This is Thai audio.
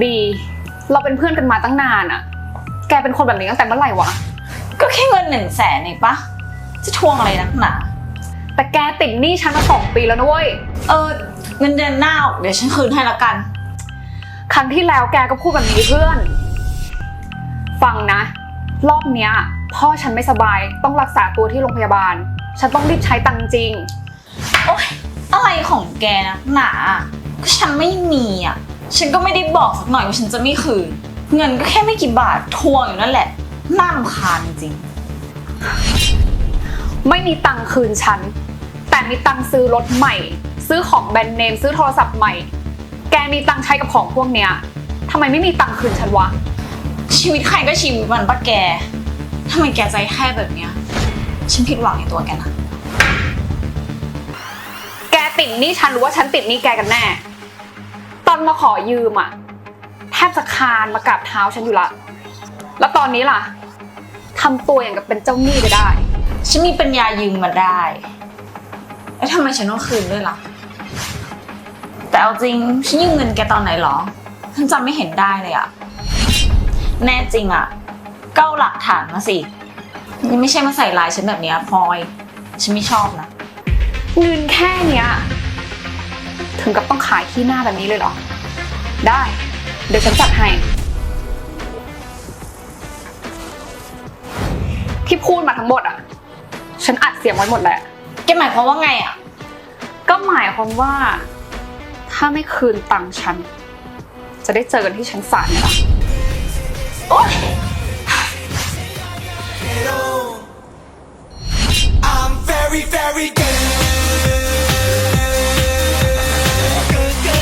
บีเราเป็นเพื่อนกันมาตั้งนานอะแกเป็นคนแบบนี้ตั้งแต่เมื่อไหร่วะ ก็แค่เงินหนึ่งแสนเองปะจะทวงอะไรนักหนา แต่แกติดหนี้ฉันมาสองปีแล้วนะเว้ย เออเงินเดือนหน้าออกเดี๋ยวฉันคืนให้ละกัน ครั้งที่แล้วแกก็พูดแบบนี้เพื่อน ฟังนะ รอบเนี้ย พ่อฉันไม่สบายต้องรักษาตัวที่โรงพยาบาล ฉันต้องรีบใช้ตังค์จริง โอ๊ยอะไรของแกนะหนา ก็ฉันไม่มีอะ ฉันก็ไม่ได้บอกสักหน่อยว่าฉันจะไม่คืน เงินก็แค่ไม่กี่บาททวงอยู่นั่นแหละน่ารำคาญจริง ไม่มีตังค์คืนฉัน แต่มีตังค์ซื้อรถใหม่ ซื้อของแบรนด์เนม ซื้อโทรศัพท์ใหม่ แกมีตังค์ใช้กับของพวกเนี้ยทำไมไม่มีตังค์คืนฉันวะ ชีวิตใครก็ชีวิตมันปะแกทำไมแกใจแค่แบบเนี้ย ฉันผิดหวังในตัวแกนะ แกติดหนี้ฉันหรือว่าฉันติดหนี้แกกันแน่ตอน มาขอยืมอะแทบจะคานมากราบเท้าฉันอยู่ละ แล้วตอนนี้ล่ะทำตัวอย่างกับเป็นเจ้าหนี้ไปได้ ฉันมีปัญญายืมมาได้แล้วทำไมฉันต้องคืนด้วยล่ะ แต่เอาจริงฉันยืมเงินแกตอนไหนหรอ ฉันจำไม่เห็นได้เลยอะแน่จริงอะก็เอาหลักฐานมาสินี่ไม่ใช่มาใส่ลายฉันแบบเนี้ยพลอย ฉันไม่ชอบนะ เงินแค่เนี้ย ถึงกับต้องขายขี้หน้าแบบนี้เลยเหรอ ได้ เดี๋ยวฉันจัดให้ ที่พูดมาทั้งหมดอะ ฉันอัดเสียงไว้หมดแหละแกหมายความว่าไงอะก็หมายความว่า ถ้าไม่คืนตังค์ฉัน จะได้เจอกันที่ชั้นศาลเนี่ยล่ะโอ๊ย I'm very, very good.